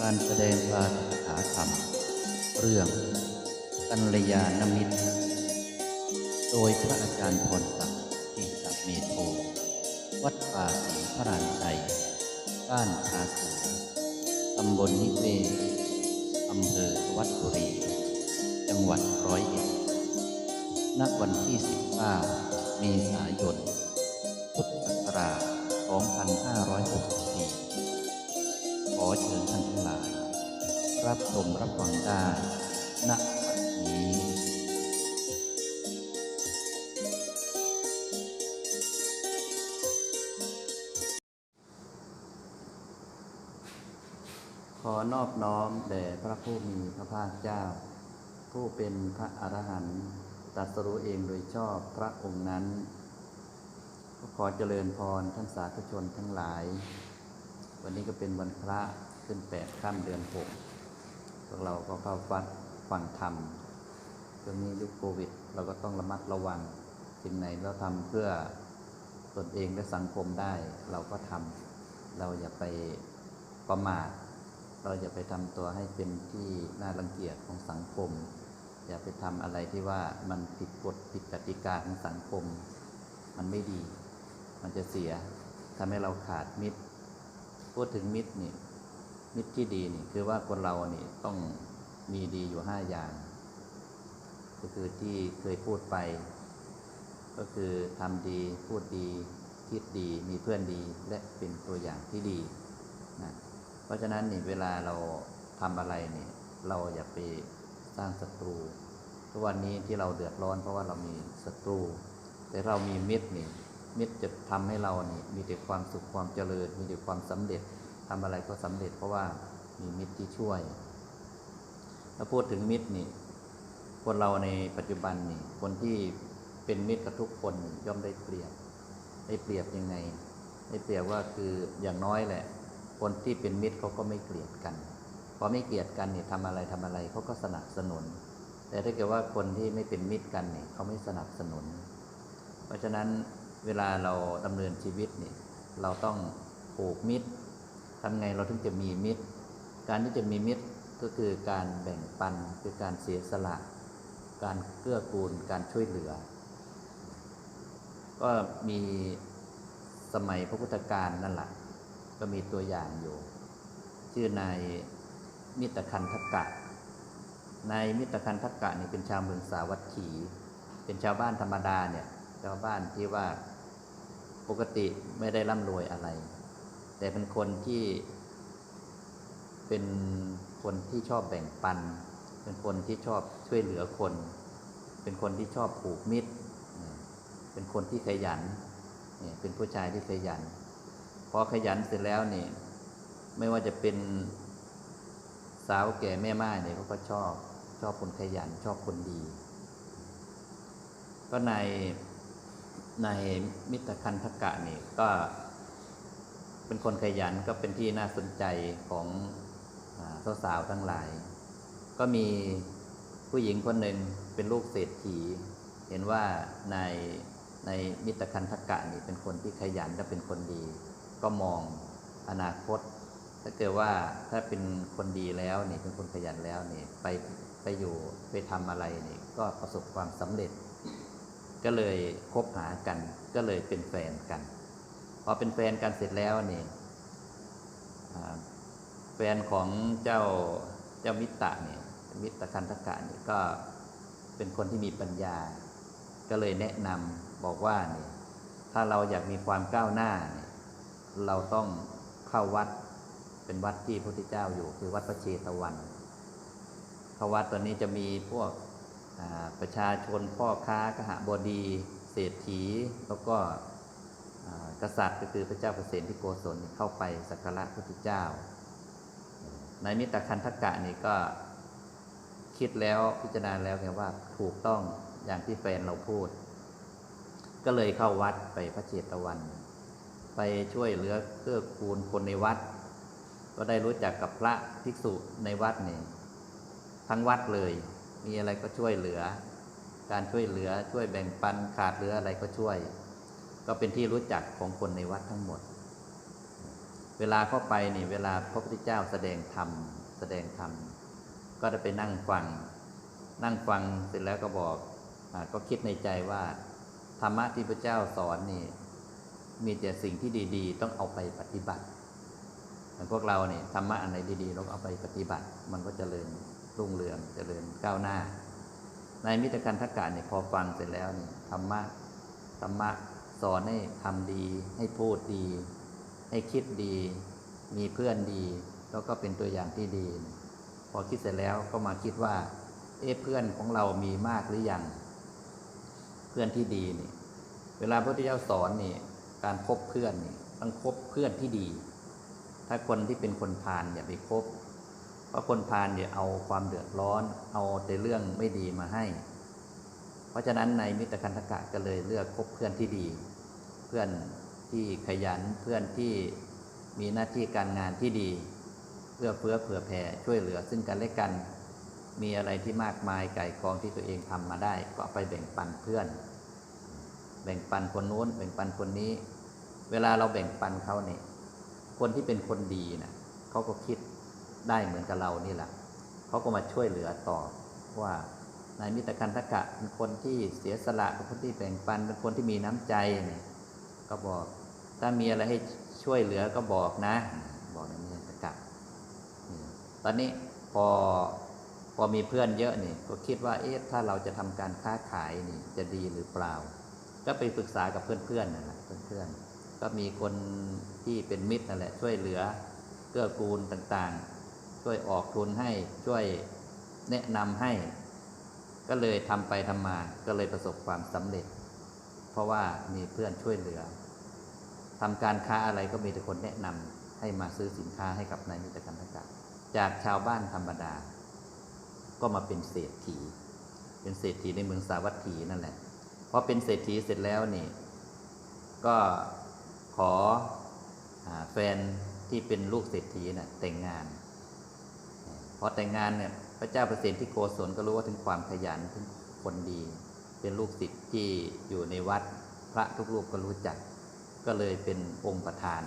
การแสดงปาฐกถาธรรม เรื่องกัลยาณมิตร โดยพระอาจารย์พรศักดิ์จิตเมโท วัดป่าศรีพระรานชัย บ้านอาสูตำบลนิเวศอำเภอวัดบุรี จังหวัดร้อยเอ็ดณวันที่ 19 เมษายน พุทธศักราช 2564ขอ เชิญท่านทั้งหลาย รับชมรับฟังได้ณบัดนี้ขอนอบน้อมแด่พระผู้มีพระภาคเจ้า ผู้เป็นพระอรหันต์ตรัสรู้เองโดยชอบพระองค์นั้น ขอเจริญพรท่านสาธุชนทั้งหลาย วันนี้ก็เป็นวันพระขึ้นแปดค่ำเดือนหกพวกเราก็เข้าวัดฟังธรรมช่วงนี้ยุคโควิด เราก็ต้องระมัดระวังสิ่งไหนเราทำเพื่อตนเองและสังคมได้ เราก็ทำเราอย่าไปประมาทเราอย่าไปทำตัวให้เป็นที่น่ารังเกียจของสังคม อย่าไปทำอะไรที่ว่ามันผิดกฎผิดกติกาของสังคม มันไม่ดี มันจะเสียทำให้เราขาดมิตร พูดถึงมิตรนี่มิตรที่ดีนี่คือว่าคนเรานี่ต้องมีดีอยู่ห้าอย่าง ก็คือที่เคยพูดไป ก็คือทำดีพูดดี คิดดีมีเพื่อนดีและเป็นตัวอย่างที่ดีนะเพราะฉะนั้นนี่เวลาเราทำอะไรนี่เราอย่าไปสร้างศัตรูทุกวันนี้ที่เราเดือดร้อนเพราะว่าเรามีศัตรู แต่เรามีมิตรนี่ มิตรจะทำให้เรานี่มีแต่ความสุขความเจริญ มีแต่ความสำเร็จทำอะไรก็สำเร็จเพราะว่ามีมิตรที่ช่วย ถ้าพูดถึงมิตรนี่คนเราในปัจจุบันนี่คนที่เป็นมิตรกับทุกคนย่อมได้เปรียบ ได้เปรียบยังไง ได้เปรียบว่าคืออย่างน้อยแหละ คนที่เป็นมิตรเขาก็ไม่เกลียดกันพอไม่เกลียดกันเนี่ยทำอะไรทำอะไรเขาก็สนับสนุน แต่ถ้าเกิดว่าคนที่ไม่เป็นมิตรกันเนี่ยเขาไม่สนับสนุน เพราะฉะนั้น เวลาเราดำเนินชีวิตเนี่ยเราต้องผูกมิตรทำไงเราถึงจะมีมิตร การที่จะมีมิตรก็คือการแบ่งปันคือการเสียสละ การเกื้อกูลการช่วยเหลือ ก็มีสมัยพระพุทธการนั่นแหละก็มีตัวอย่างอยู่ ชื่อนายมิตรคันทกะนายมิตรคันทกะนี่เป็นชาวเมืองสาวัตถี เป็นชาวบ้านธรรมดาเนี่ย ชาวบ้านที่ว่าปกติไม่ได้ร่ำรวยอะไร แต่เป็นคนที่เป็นคนที่ชอบแบ่งปัน เป็นคนที่ชอบช่วยเหลือคน เป็นคนที่ชอบผูกมิตร เป็นคนที่ขยันเนี่ยเป็นผู้ชายที่ขยัน พอขยันเสร็จแล้วนี่ ไม่ว่าจะเป็นสาวแก่แม่ไม้เนี่ยเขาก็ชอบ ชอบคนขยันชอบคนดี ก็ใน ในมิตรคันธกะนี่ก็เป็นคนขยันก็เป็นที่น่าสนใจของอสาวๆทั้งหลาย ก็มีผู้หญิงคนหนึ่งเป็นลูกเศรษฐี เห็นว่าในในมิตรคันธกะนี่เป็นคนที่ขยันและเป็นคนดี ก็มองอนาคต ถ้าเกิดว่าถ้าเป็นคนดีแล้วนี่เป็นคนขยันแล้วนี่ไปไปอยู่ไปทำอะไรนี่ก็ประสบความสำเร็จ ก็เลยคบหากัน ก็เลยเป็นแฟนกัน พอเป็นแฟนกันเสร็จแล้วนี่แฟนของเจ้าเจ้ามิตรเนี่ยมิตรคันธกะนี่ยก็เป็นคนที่มีปัญญา ก็เลยแนะนำบอกว่านี่ถ้าเราอยากมีความก้าวหน้าเนี่ยเราต้องเข้าวัดเป็นวัดที่พระพุทธเจ้าอยู่ คือวัดพระเชตวันเข้าวัดตอนนี้จะมีพวก ประชาชนพ่อค้ากหบดี เศรษฐี แล้วก็กษัตริย์ก็คือพระเจ้าเปรตที่โกศลเข้าไปสักการะพระพุทธเจ้า ในมิตรคันธกะนี่ก็คิดแล้วพิจารณาแล้วไงว่าถูกต้องอย่างที่แฟนเราพูด ก็เลยเข้าวัดไปพระเจตวัน ไปช่วยเหลือเกื้อกูลคนในวัด ก็ได้รู้จักกับพระภิกษุในวัดนี่ทั้งวัดเลย มีอะไรก็ช่วยเหลือ การช่วยเหลือช่วยแบ่งปันขาดเหลืออะไรก็ช่วย ก็เป็นที่รู้จักของคนในวัดทั้งหมด เวลาเข้าไปนี่เวลาพระพุทธเจ้าแสดงธรรมแสดงธรรมก็จะไปนั่งฟัง นั่งฟังเสร็จแล้วก็บอกอก็คิดในใจว่าธรรมะที่พระเจ้าสอนนี่ มีแต่สิ่งที่ดีๆ ต้องเอาไปปฏิบัติพวกเราเนี่ยธรรมะอันไหนดีๆเราก็เอาไปปฏิบัติ มันก็เจริญ รุ่งเรืองเจริญก้าวหน้า ในมิตรกันทกะเนี่ยพอฟังเสร็จแล้วเนี่ยธรรมะธรรมะสอนให้ทำดี ให้พูดดี ให้คิดดี มีเพื่อนดี แล้วก็เป็นตัวอย่างที่ดี พอคิดเสร็จแล้วก็มาคิดว่า เอ๊ะเพื่อนของเรามีมากหรือยัง เพื่อนที่ดีนี่ เวลาพระพุทธเจ้าสอนนี่ การคบเพื่อนนี่ต้องคบเพื่อนที่ดี ถ้าคนที่เป็นคนพาลอย่าไปคบ เพราะคนพาลเนี่ยเอาความเดือดร้อน เอาแต่เรื่องไม่ดีมาให้ เพราะฉะนั้นในมิตรคันธกะก็เลยเลือกคบเพื่อนที่ดี เพื่อนที่ขยันเพื่อนที่มีหน้าที่การงานที่ดี เพื่อเฟื้อเผื่อแผ่ช่วยเหลือซึ่งกันและกัน มีอะไรที่มากมายไก่กองที่ตัวเองทำมาได้ ก็ไปแบ่งปันเพื่อน แบ่งปันคนโน้น แบ่งปันคนนี้ เวลาเราแบ่งปันเขาเนี่ยคนที่เป็นคนดีนะเขาก็คิด ได้เหมือนกับเรานี่แหละเขาก็มาช่วยเหลือต่อว่านายมิตรคันธกะเป็นคนที่เสียสละเป็นคนที่แบ่งปันเป็นคนที่มีน้ำใจเนี่ยก็บอกถ้ามีอะไรให้ช่วยเหลือก็บอกนะ บอกนายมิตรกะตอนนี้พอพอมีเพื่อนเยอะนี่ก็คิดว่าเอ๊ะถ้าเราจะทำการค้าขายนี่จะดีหรือเปล่า ก็ไปปรึกษากับเพื่อนๆนั่นแหละเพื่อนๆก็มีคนที่เป็นมิตรนั่นแหละช่วยเหลือเกื้อกูลต่างๆ ช่วยออกทุนให้ช่วยแนะนำให้ ก็เลยทำไปทำมา ก็เลยประสบความสำเร็จ เพราะว่ามีเพื่อนช่วยเหลือทำการค้าอะไรก็มีแต่คนแนะนำให้มาซื้อสินค้าให้กับนายมิตรกันทกะจากชาวบ้านธรรมดา ก็มาเป็นเศรษฐี เป็นเศรษฐีในเมืองสาวัตถีนั่นแหละพอเป็นเศรษฐีเสร็จแล้วนี่ ก็ขออแฟนที่เป็นลูกเศรษฐีน่ะแต่งงาน พอแต่งงานเนี่ยพระเจ้าเปรตที่โกศลก็รู้ว่าถึงความขยันถึงคนดี เป็นลูกศิษย์ที่อยู่ในวัดพระทุกรูปก็รู้จัก ก็เลยเป็นองค์ประธาน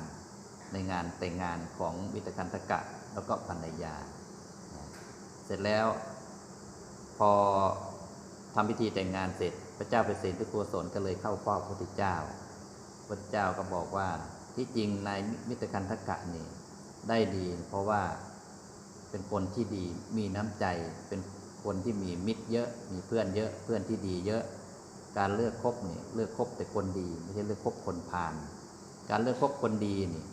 ในงานแต่งงานของวิตกันทกะแล้วก็ภรรยา เสร็จแล้วพอทำพิธีแต่งงานเสร็จ พระเจ้าเปรตที่โกศลก็เลยเข้าเฝ้าพระพุทธเจ้าพระเจ้าก็บอกว่าที่จริงนายมิตรกันทกะนี่ได้ดี เพราะว่า เป็นคนที่ดีมีน้ำใจ เป็นคนที่มีมิตรเยอะ มีเพื่อนเยอะ เพื่อนที่ดีเยอะ การเลือกคบเนี่ยเลือกคบแต่คนดี ไม่ใช่เลือกคบคนพาลการเลือกคบคนดีนี่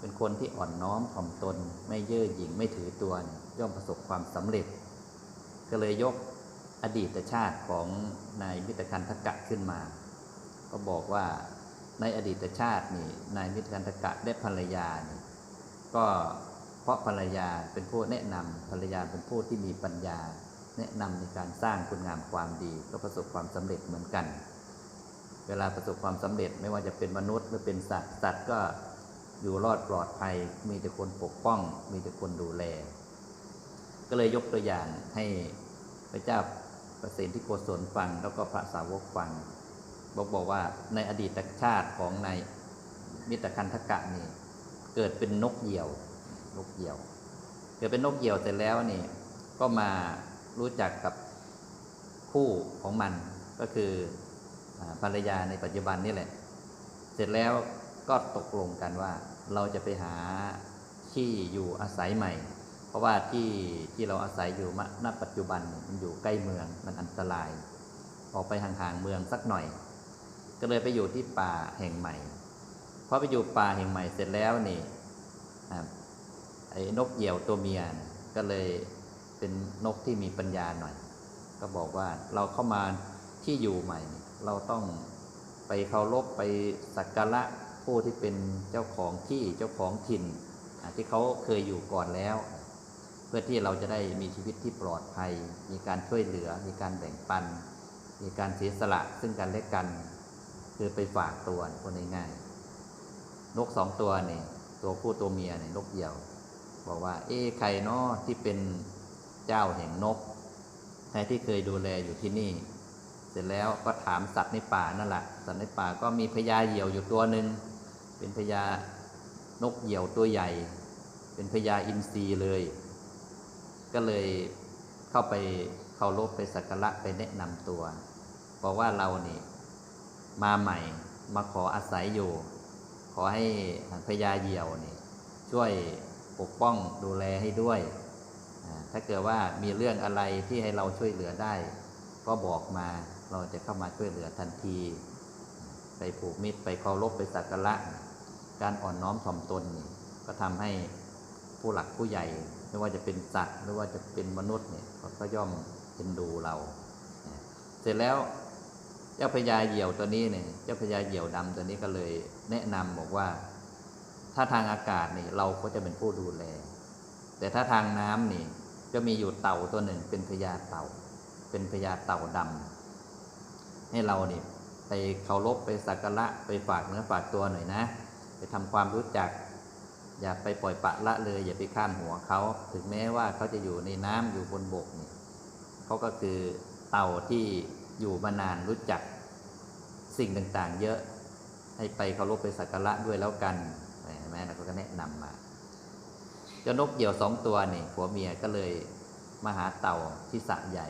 เป็นคนที่อ่อนน้อมถ่อมตน ไม่เย่อหยิ่งไม่ถือตัว ย่อมประสบความสำเร็จ ก็เลยยกอดีตชาติของนายมิตรคันทกะขึ้นมา ก็บอกว่าในอดีตชาตินี่นายมิตรคันทกะได้ภรรยานี่ก็ ราะภรรยาเป็นผู้แนะนำภรรยาเป็นผู้ที่มีปัญญา แนะนำในการสร้างคุณงามความดี ก็ประสบความสำเร็จเหมือนกัน เวลาประสบความสำเร็จไม่ว่าจะเป็นมนุษย์หรือเป็นสัตว์สัตว์ก็อยู่รอดปลอดภัย มีแต่คนปกป้อง มีแต่คนดูแล ก็เลยยกตัวอย่างให้พระเจ้าประสิทธิโกศลฟังแล้วก็พระสาวกฟังบอกบอกว่าในอดีตชาติของในายมิตรคันธกะนี่เกิดเป็นนกเหยี่ยว นกเหยี่ยวเกิดเป็นนกเหยี่ยวเสร็จแล้วนี่ ก็มารู้จักกับคู่ของมันก็คือภรรยาในปัจจุบันนี่แหละ เสร็จแล้วก็ตกลงกันว่าเราจะไปหาที่อยู่อาศัยใหม่ เพราะว่าที่ที่เราอาศัยอยู่ณปัจจุบันมันอยู่ใกล้เมืองมันอันตราย ออกไปห่างๆเมืองสักหน่อย ก็เลยไปอยู่ที่ป่าแห่งใหม่พอไปอยู่ป่าแห่งใหม่เสร็จแล้วนี่ ไอ้นกเหยี่ยวตัวเมียก็เลยเป็นนกที่มีปัญญาหน่อย ก็บอกว่าเราเข้ามาที่อยู่ใหม่ เราต้องไปเคารพไปสักการะผู้ที่เป็นเจ้าของที่เจ้าของถิ่น ที่เขาเคยอยู่ก่อนแล้ว เพื่อที่เราจะได้มีชีวิตที่ปลอดภัย มีการช่วยเหลือ มีการแบ่งปัน มีการเสียสละซึ่งกันและกัน คือไปฝากตัวคนง่ายๆนกสองตัวนี่ตัวผู้ตัวเมียเนี่ยนกเหยี่ยว บอกว่า เอ๊ะใครเนาะที่เป็นเจ้าแห่งนกใครที่เคยดูแลอยู่ที่นี่ เสร็จแล้วก็ถามสัตว์ในป่านั่นแหละสัตว์ในป่าก็มีพญาเหยี่ยวอยู่ตัวหนึ่งเป็นพญานกเหยี่ยวตัวใหญ่ เป็นพญาอินทรีเลย ก็เลยเข้าไปเคารพไปสักการะไปแนะนำตัวบอกว่าเรานี่มาใหม่มาขออาศัยอยู่ ขอให้พญาเหยี่ยวนี่ช่วย ปกป้องดูแลให้ด้วย ถ้าเกิดว่ามีเรื่องอะไรที่ให้เราช่วยเหลือได้ ก็บอกมาเราจะเข้ามาช่วยเหลือทันที ไปผูกมิตรไปเคารพไปสักการะ การอ่อนน้อมถ่อมตนนี่ก็ทำให้ผู้หลักผู้ใหญ่ ไม่ว่าจะเป็นสัตว์หรือว่าจะเป็นมนุษย์เนี่ยเขาก็ย่อมเอ็นดูเรา เสร็จแล้วเจ้าพญาเหยี่ยวตัวนี้เนี่ยเจ้าพญาเหยี่ยวดำตัวนี้ก็เลยแนะนำบอกว่า ถ้าทางอากาศนี่เราก็จะเป็นผู้ดูแล แต่ถ้าทางน้ำนี่จะมีอยู่เต่าตัวหนึ่งเป็นพญาเต่า เป็นพญาเต่าดำให้เราเนี่ไปเคารพไปสักการะไปฝากเนื้อฝากตัวหน่อยนะ ไปทำความรู้จัก อย่าไปปล่อยปละละเลย อย่าไปข้ามหัวเขาถึงแม้ว่าเขาจะอยู่ในน้ำอยู่บนบกนี่เขาก็คือเต่าที่อยู่มานานรู้จักสิ่งต่างๆ เยอะให้ไปเคารพไปสักการะด้วยแล้วกัน เห็นไหมเราก็แนะนำมาเจ้านกเหยี่ยวสองตัวนี่ผัวเมียก็เลยมาหาเต่าที่สระใหญ่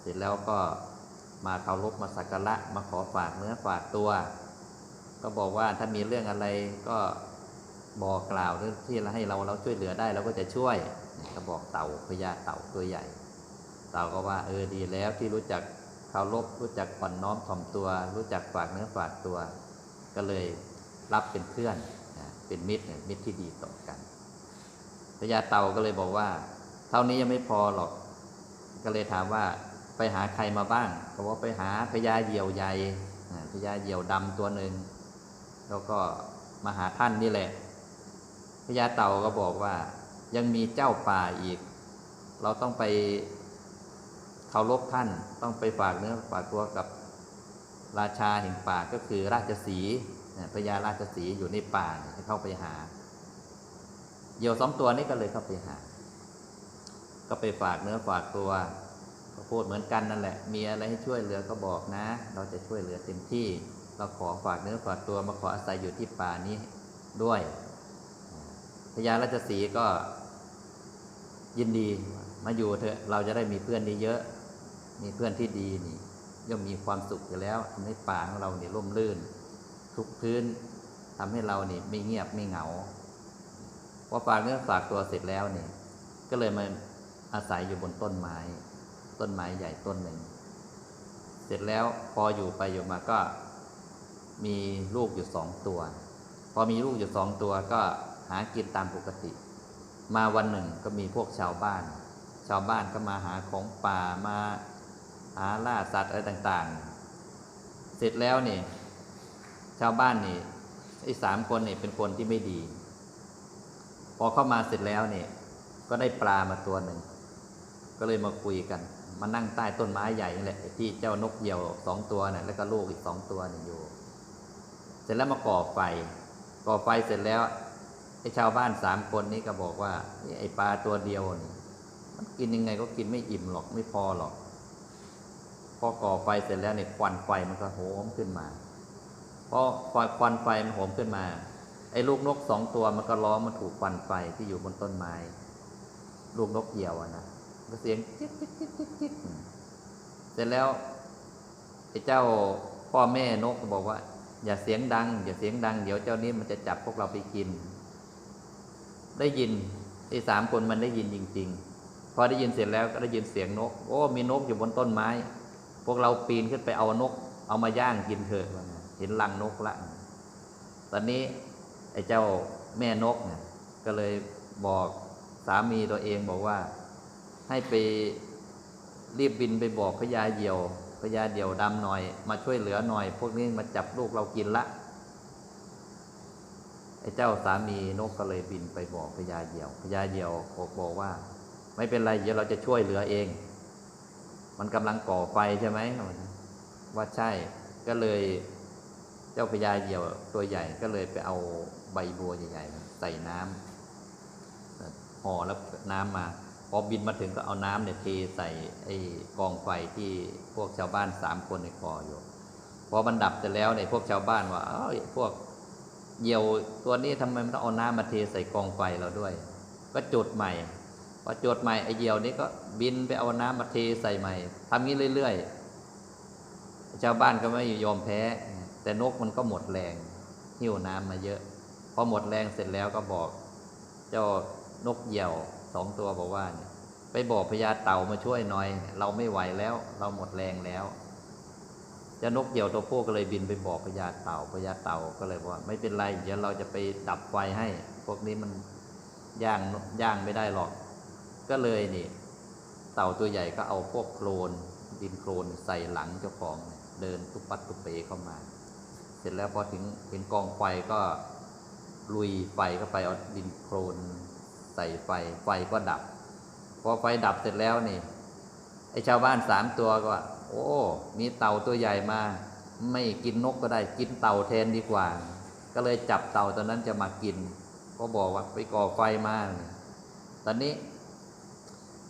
เสร็จแล้วก็มาเคารพมาสักการะมาขอฝากเนื้อฝากตัว ก็บอกว่าถ้ามีเรื่องอะไรก็บอกกล่าวหรือที่ให้เราเราช่วยเหลือได้เราก็จะช่วยก็บอกเต่าพญาเต่าตัวใหญ่ เต่าก็ว่าเออดีแล้วที่รู้จักเคารพรู้จักผ่อนน้อมถ่อมตัว รู้จักฝากเนื้อฝากตัว ก็เลยรับเป็นเพื่อน เป็นมิตรเนี่ยมิตรที่ดีต่อกันพญาเต่าก็เลยบอกว่า เท่านี้ยังไม่พอหรอก ก็เลยถามว่าไปหาใครมาบ้างเขาบอกไปหาพญาเหยี่ยวใหญ่พญาเหยี่ยวดำตัวหนึ่งแล้วก็มาหาท่านนี่แหละพญาเต่าก็บอกว่า ยังมีเจ้าป่าอีก เราต้องไปเคารพท่านต้องไปฝากเนื้อฝากตัวกับราชาแห่งป่าก็คือราชสี พญาราชสีอยู่ในป่าเนี่ยให้เข้าไปหาเหยี่ยวสองตัวนี้ก็เลยเข้าไปหา ก็ไปฝากเนื้อฝากตัวก็พูดเหมือนกันนั่นแหละ มีอะไรให้ช่วยเหลือก็บอกนะ เราจะช่วยเหลือเต็มที่ เราขอฝากเนื้อฝากตัวมาขออาศัยอยู่ที่ป่านี้ด้วย พญาราชสีก็ ยินดีมาอยู่เถอะเราจะได้มีเพื่อนดีเยอะ มีเพื่อนที่ดีนี่ย่อมมีความสุขอยู่แล้วทำให้ป่าของเราเนี่ยร่มรื่น ทุกพื้นทำให้เรานี่ไม่เงียบไม่เหงาพอฝากเนื้อฝากตัวเสร็จแล้วเนี่ยก็เลยมาอาศัยอยู่บนต้นไม้ ต้นไม้ใหญ่ต้นหนึ่ง เสร็จแล้วพออยู่ไปอยู่มาก็มีลูกอยู่สองตัว พอมีลูกอยู่สองตัวก็หากินตามปกติ มาวันหนึ่งก็มีพวกชาวบ้าน ชาวบ้านก็มาหาของป่ามาหาล่าสัตว์อะไรต่างๆ เสร็จแล้วเนี่ชาวบ้านนี่ไอ้สามคนนี่เป็นคนที่ไม่ดี พอเข้ามาเสร็จแล้วเนี่ยก็ได้ปลามาตัวหนึ่ง ก็เลยมาคุยกัน มานั่งใต้ต้นไม้ใหญ่นี่แหละที่เจ้านกเหยี่ยวสองตัวเนี่ยแล้วก็ลูกอีกสองตัวเนี่ยอยู่ เสร็จแล้วมาก่อไฟ ก่อไฟเสร็จแล้วไอ้ชาวบ้านสามคนนี้ก็บอกว่าไอ้ปลาตัวเดียวนี่มันกินยังไงก็กินไม่อิ่มหรอกไม่พอหรอก พอก่อไฟเสร็จแล้วเนี่ยควันไฟมันก็โหมขึ้นมา เพอควันไฟมันโหมขึ้นมา ไอ้ลูกนกสองตัวมันก็ร้องมันถูกควันไฟที่อยู่บนต้นไม้ ลูกนกเหยี่ยวอะนะก็เสียงจิ๊กจิ๊กจิ๊กจิ๊กจิ๊กเสร็จแล้วไอ้เจ้าพ่อแม่นกก็บอกว่า อย่าเสียงดัง อย่าเสียงดัง เดี๋ยวเจ้านี้มันจะจับพวกเราไปกิน ได้ยินไอ้สามคนมันได้ยินจริง ๆ พอได้ยินเสร็จแล้วก็ได้ยินเสียงนก โอ้ มีนกอยู่บนต้นไม้ พวกเราปีนขึ้นไปเอานก เอามาย่างกินเถอะ เห็นรังนกละ ตอนนี้ไอ้เจ้าแม่นกเนี่ย ก็เลยบอกสามีตัวเองบอกว่า ให้ไปรีบบินไปบอกพญาเหยี่ยวพญาเหยี่ยวดำหน่อย มาช่วยเหลือหน่อย พวกนี้มาจับลูกเรากินละไอ้เจ้าสามีนกก็เลยบินไปบอกพญาเหยี่ยวพญาเหยี่ยวบอกบอกว่า ไม่เป็นไรเดี๋ยวเราจะช่วยเหลือเอง มันกำลังก่อไฟใช่ไหมว่าใช่ก็เลย เจ้าพญาเหยี่ยวตัวใหญ่ก็เลยไปเอาใบบัวใหญ่ๆใส่น้ำห่อแล้วน้ำมาพอบินมาถึงก็เอาน้ำเนี่ยเทใส่ไอ้กองไฟที่พวกชาวบ้านสามคนในก่ออยู่พอมันดับเสร็จแล้วเนี่ยพวกชาวบ้านว่าเอ้ยพวกเหยี่ยวตัวนี้ทำไมมันต้องเอาน้ำมาเทใส่กองไฟเราด้วย ก็จุดใหม่พอจุดใหม่ไอ้เหยี่ยวนี้ก็บินไปเอาน้ำมาเทใส่ใหม่ทำงี้เรื่อยๆชาวบ้านก็ไม่ยอมแพ้ แต่นกมันก็หมดแรงหิ้วน้ำมาเยอะ พอหมดแรงเสร็จแล้วก็บอก เจ้านกเหยี่ยวสองตัวบอกว่าเนี่ยไปบอกพญาเต่ามาช่วยหน่อย เราไม่ไหวแล้ว เราหมดแรงแล้วเจ้านกเหยี่ยวตัวผู้ก็เลยบินไปบอกพญาเต่าพญาเต่าก็เลยบอกว่า ไม่เป็นไรเดี๋ยวเราจะไปดับไฟให้ พวกนี้มันย่างย่างไม่ได้หรอก ก็เลยนี่ เต่าตัวใหญ่ก็เอาพวกโคลนดินโคลนใส่หลังเจ้าของเดินตุบปัดตุเปเข้ามา สร็จแล้วพอถึงเห็นกองไฟก็ลุยไฟเข้าไปเอาดินโคลนใส่ไฟไฟก็ดับ พอไฟดับเสร็จแล้วนี่ไอชาวบ้านสามตัวก็ โอ้ มีเต่าตัวใหญ่มา ไม่กินนกก็ได้กินเต่าแทนดีกว่า ก็เลยจับเต่าตัวนั้นจะมากิน ก็บอกว่าไปก่อไฟมา ตอนนี้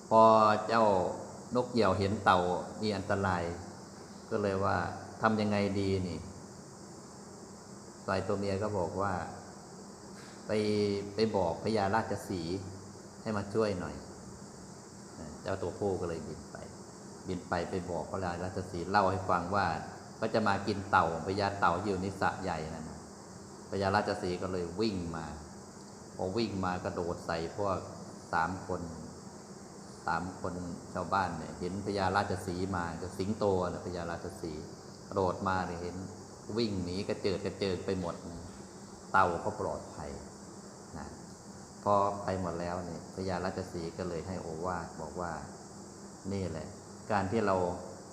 พอเจ้านกเหยี่ยวเห็นเต่ามีอันตราย ก็เลยว่าทำยังไงดีนี่ ฝ่ายตัวเมียก็บอกว่า ไปไปบอกพญาราชสีให้มาช่วยหน่อยเจ้าตัวผู้ก็เลยบินไป บินไปไปบอกพระราชสีเล่าให้ฟังว่าก็จะมากินเต่าพญาเต่าอยู่ในสระใหญ่นั่นพญาราชสีก็เลยวิ่งมาพอวิ่งมากระโดดใส่พวกสามคนสามคนชาวบ้านเนี่ยเห็นพญาราชสีมาจะสิงโตนะพญาราชสีกระโดดมาเนี่ยเห็น วิ่งหนีกระเจิดกระเจิงไปหมด เต่าก็ปลอดภัยนะพอไปหมดแล้วเนี่ยพญาราชสีก็เลยให้โอวาทบอกว่านี่แหละ การที่เรา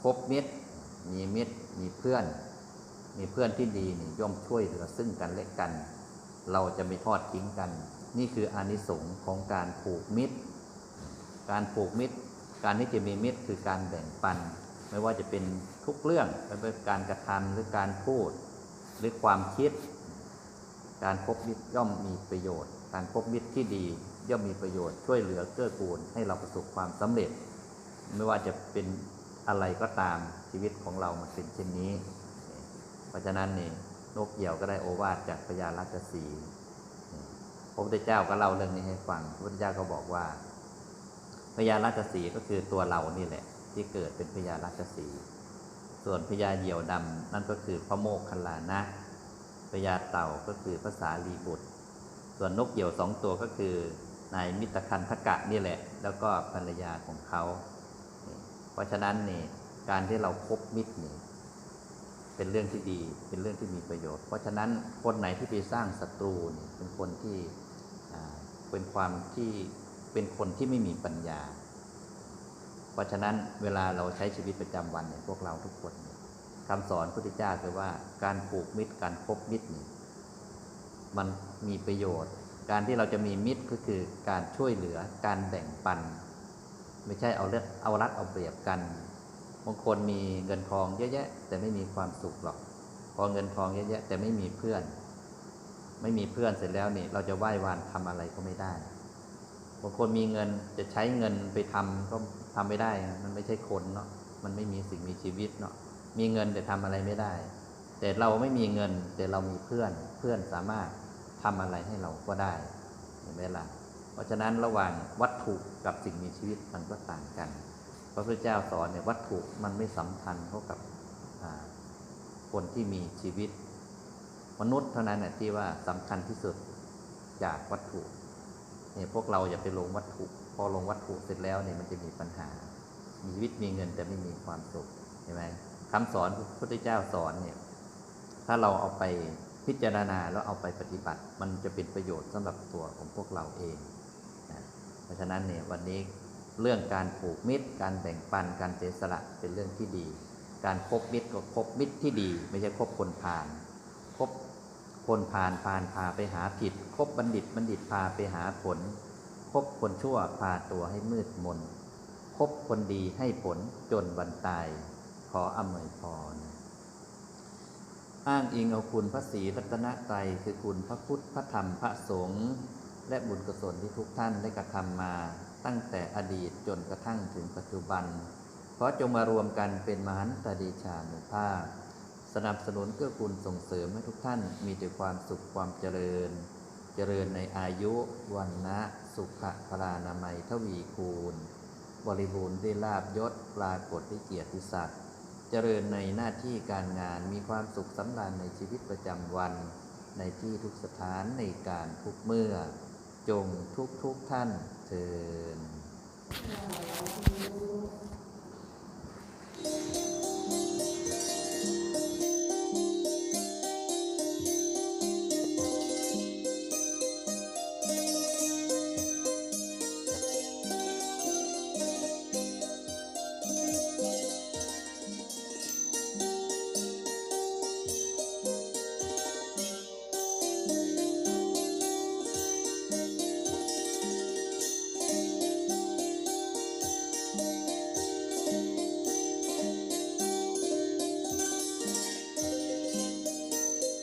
คบมิตร มีมิตร มีเพื่อน มีเพื่อนที่ดีนี่ย่อมช่วยเหลือซึ่งกันและกัน เราจะไม่ทอดทิ้งกัน นี่คืออานิสงส์ของการผูกมิตร การผูกมิตร การที่จะมีมิตรคือการแบ่งปัน ไม่ว่าจะเป็นทุกเรื่องไม่ว่าการกระทำหรือการพูดหรือความคิด การคบมิตรย่อมมีประโยชน์ การคบมิตรที่ดีย่อมมีประโยชน์ช่วยเหลือเกื้อกูลให้เราประสบความสำเร็จ ไม่ว่าจะเป็นอะไรก็ตามชีวิตของเรามันเป็นเช่นนี้ เพราะฉะนั้นนี่นกเหยี่ยวก็ได้โอวาทจากพญารัชสีห์พระพุทธเจ้าก็เล่าเรื่องนี้ให้ฟังพระพุทธเจ้าก็บอกว่าพญารัชสีห์ก็คือตัวเรานี่แหละ ที่เกิดเป็นพญารัชสีห์ส่วนพญาเหยี่ยวดำนั่นก็คือพระโมคคัลานะพญาเต่าก็คือภาษาลีบุตร ส่วนนกเหยี่ยวสองตัวก็คือนายมิตรคันทกะนี่แหละ แล้วก็ภรรยาของเขา เพราะฉะนั้นนี่การที่เราคบมิตรนี่เป็นเรื่องที่ดี เป็นเรื่องที่มีประโยชน์ เพราะฉะนั้นคนไหนที่ไปสร้างศัตรูนี่เป็นคนที่เป็นความที่เป็นคนที่ไม่มีปัญญา เพราะฉะนั้นเวลาเราใช้ชีวิตประจำวันเนี่ยพวกเราทุกคนเนี่ยคำสอนพุทธเจ้าคือว่าการผูกมิตรการคบมิตรนี่มันมีประโยชน์ การที่เราจะมีมิตรก็คือการช่วยเหลือการแบ่งปัน ไม่ใช่เอาเลือดเอารัดเอาเปรียบกันบางคนมีเงินทองเยอะแยะ แต่ไม่มีความสุขหรอก พอเงินทองเยอะแยะ แต่ไม่มีเพื่อน ไม่มีเพื่อนเสร็จแล้วนี่เราจะไหว้วานทำอะไรก็ไม่ได้บางคนมีเงินจะใช้เงินไปทำก็ ทำไม่ได้มันไม่ใช่คนเนาะมันไม่มีสิ่งมีชีวิตเนาะมีเงินแต่ทำอะไรไม่ได้ แต่เราไม่มีเงิน แต่เรามีเพื่อนเพื่อนสามารถทำอะไรให้เราก็ได้เห็นไหมล่ะเพราะฉะนั้นระหว่างวัตถุกับสิ่งมีชีวิตมันก็ต่างกัน พระพุทธเจ้าสอนเนี่ยวัตถุมันไม่สำคัญเท่ากับคนที่มีชีวิต มนุษย์เท่านั้นน่ะที่ว่าสำคัญที่สุดจากวัตถุเนี่ยพวกเราอย่าไปลงวัตถุ อลงวัตถุเสร็จแล้วเนี่ยมันจะมีปัญหา มีชีวิตมีเงินแต่ไม่มีความสุขเห็นไหมคำสอนพระพุทธเจ้าสอนเนี่ย ถ้าเราเอาไปพิจารณาแล้วเอาไปปฏิบัติ มันจะเป็นประโยชน์สำหรับตัวของพวกเราเองนะเพราะฉะนั้นเนี่ยวันนี้เรื่องการผูกมิตร การแบ่งปันการเสียสละเป็นเรื่องที่ดี การคบมิตรก็คบมิตรที่ดี ไม่ใช่คบคนพาลคบคนพาลพาลพาไปหาผิดคบบัณฑิตบัณฑิตพาไปหาผล คบคนชั่วพาตัวให้มืดมนคบคนดีให้ผลจนวันตาย ขออำนวยพร อ้างอิงเอาคุณพระศรีรัตนตรัยคือคุณพระพุทธพระธรรมพระสงฆ์และบุญกุศลที่ทุกท่านได้กระทำมาตั้งแต่อดีตจนกระทั่งถึงปัจจุบันขอจงมารวมกันเป็นมหันตดีชาหนุภาพ สนับสนุนเกื้อกูลส่งเสริมให้ทุกท่านมีแต่ความสุขความเจริญ เจริญในอายุวันนะสุขพรานามัยทวีคูณ บริบูรณ์ได้ลาบยศปรากฏด้วยเกียรติศักดิ์เจริญในหน้าที่การงานมีความสุขสำราญในชีวิตประจำวัน ในที่ทุกสถานในการทุกเมื่อ จงทุกทุกท่านเทิญ Thank you.